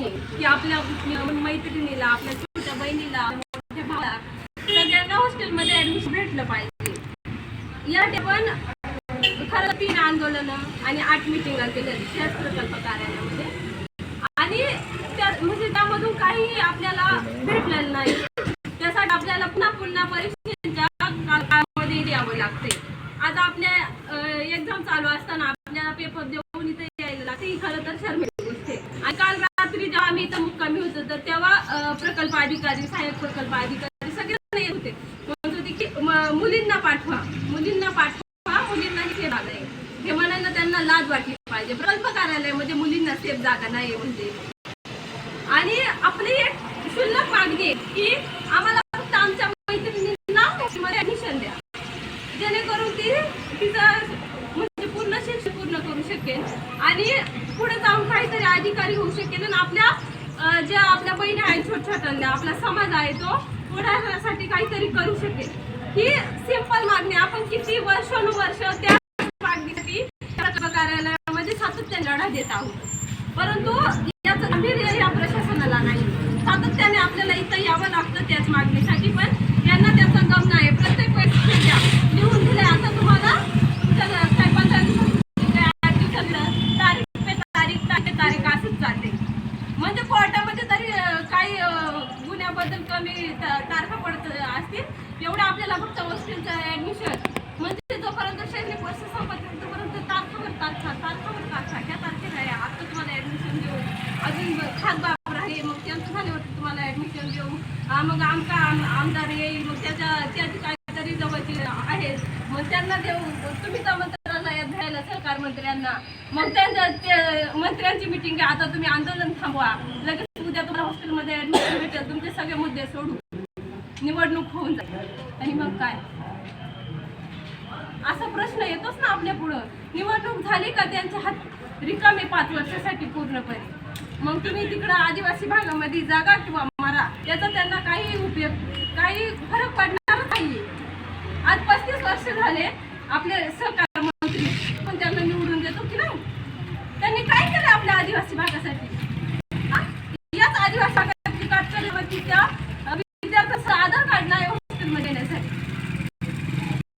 आहे की आपल्या मैत्रिणीला आपल्या छोट्या बहिणीला मोठ्या भावाला सगळ्यांना हॉस्टेलमध्ये ऍडमिशन भेटलं पाहिजे. या पण खरं तीन आंदोलनं आणि आठ मिटिंगा केल्या त्याच प्रकल्प कार्यालयामध्ये. आणि त्या म्हणजे त्यामधून काही आपल्याला भेटलेलं नाही. त्यासाठी आपल्याला पुन्हा पुन्हा परीक्षेच्या काळामध्ये द्यावं लागते. आता आपल्या एक्झाम चालू असताना आपल्याला पेपर देऊन इथे यायला लागते. ही खरं तर शर्मेची गोष्ट आहे. आणि काल रात्री जेव्हा आम्ही इथं मुक्कामी होतो तर तेव्हा प्रकल्प अधिकारी सहाय्यक प्रकल्प अधिकारी सगळे येत होते. म्हणत होते की मुलींना पाठवा मुलींना पाठवा मुलींना हे जागा हे म्हणायला त्यांना लाज वाटली पाहिजे. प्रकल्प कार्यालयामध्ये मुलींना सेफ जागा नाही म्हणजे आणि आपली एक क्षुल्लक मागणी आहे की आम्हाला फक्त आमच्या मैत्रिणींना मध्ये ऍडमिशन द्या. जेणेकरून ती तिचं म्हणजे पूर्ण शिक्षण पूर्ण करू शकेल. आणि पुढे अधिकारी होऊ शकेल आणि आपल्या ज्या आपल्या बहिणी आहेत छोट्या छोट्यांना आपला समाज आहे तो पुढासाठी काहीतरी करू शकेल. ही सिंपल मागणी आपण किती वर्षानुवर्ष त्या मागणीसाठी कार्यालयामध्ये म्हणजे सातत्याने लढा देत आहोत. परंतु याचं गांभीर्य या प्रशासनाला नाही सातत्याने आपल्याला इथं यावं लागतं त्याच मागणीसाठी पण यांना त्याचा गम नाही प्रत्येक वेळेस द्या लिहून दिले आता तुम्हाला तुमच्या काय पंधरा दिवसात काय आठ दिवसात तारीख पे तारीख तारीख तारीख असंच जाते म्हणजे कोर्टामध्ये तरी अं, काही अं, बद्दल कमी तारखा पडत असतील एवढं आपल्याला फक्त हॉस्टेलचं ऍडमिशन म्हणजे जोपर्यंत शैक्षणिक वर्ष संपत तोपर्यंत तारखावर तारखा तारखावर तारखा ह्या तारखेला आहे. आता तुम्हाला ऍडमिशन देऊ. अजून खास बाबर आहे. मग त्यांचं झाल्यावरती तुम्हाला ऍडमिशन देऊ. मग आमका आमदार येईल. मग त्याच्या त्याची काहीतरी जवळची आहे. मग त्यांना देऊ. तुम्ही त्या मंत्र्याला घ्यायला सरकार मंत्र्यांना. मग त्यांच्या मंत्र्यांची मिटिंग घ्या आता तुम्ही आंदोलन थांबवा. लगेच ऍडमिशन तुमचे सगळे मुद्दे सोडू. निवडणूक होऊन जाईल. आणि मग काय? असा प्रश्न येतोच ना आपल्या पुढं. निवडणूक झाली का त्यांचे हात रिकामे पाच वर्षासाठी पूर्णपणे. मग तुम्ही तिकडं आदिवासी भागामध्ये जागा किंवा मारा. याचा त्यांना काही उपयोग काही फरक पडणार नाही. आज पस्तीस वर्ष झाले आपले सहकार मंत्री पण त्यांना निवडून देतो की नाही? त्यांनी काय केलं आपल्या आदिवासी भागासाठी? याच आदिवासी भागात तिच्या विद्यार्थ्याचं आधार कार्ड नाही हॉस्टेलमध्ये येण्यासाठी.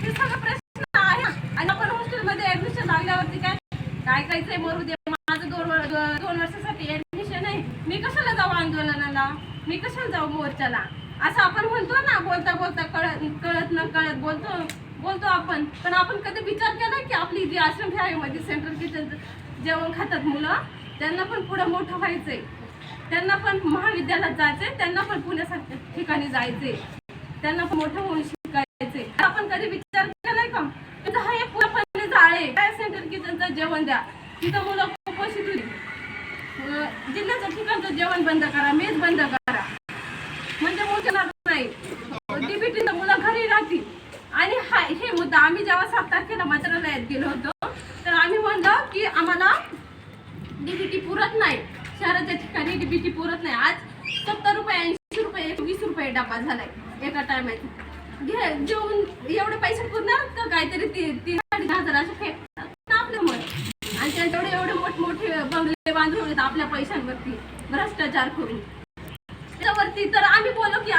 हे सगळं प्रश्न आहे. आणि आपण हॉस्टेलमध्ये ऍडमिशन लागल्यावरती काय? काय करायचंय मरू दे. माझं दोन दोन वर्षासाठी ऍडमिशन आहे. मी कशाला जाऊ आंदोलनाला? मी कशाला जाऊ मोर्चाला? असं आपण म्हणतो ना बोलता बोलता कळत कळत न कळत बोलतो बोलतो आपण. पण आपण कधी विचार केला की आपली जी आश्रम शाळेमध्ये सेंट्रल किचन जेवण खातात मुलं त्यांना पण पुढं मोठं व्हायचंय. त्यांना पण महाविद्यालयात जायचंय त्यांना पण पुण्यासारख्या ठिकाणी जायचंय. त्यांना पण मोठं होऊन शिकायचंय. आपण कधी विचार केलाय का? तिथं हा एक पूर्णपणे जाळे काय सेंटर की त्यांचं जेवण द्या. तिथं मुलं कुपोषित होती जिल्ह्याच्या जिल्ह्याचं ठिकाणचं जेवण बंद करा मेज बंद करा. म्हणजे मोठ्याला नाही. डीबीटी मुलं घरी राहतील. आणि हा हे मुद्दा आम्ही जेव्हा सात तारखेला मंत्रालयात गेलो होतो तर आम्ही म्हणलं की आम्हाला डीबीटी पुरत नाही. शहराच्या ठिकाणी डीबीटी पुरत नाही. आज सत्तर रुपये ऐंशी रुपये वीस रुपये डबा झालाय एका टायमात घे जेवून एवढे पैसे पुरणार का काहीतरी तीन अडीच हजार असे फेकतात ना आपलं मत आणि त्यांच्याकडे एवढे मोठमोठे बंगले बांधून आहेत आपल्या पैशांवरती भ्रष्टाचार करून. त्याच्यावरती तर आम्ही बोललो की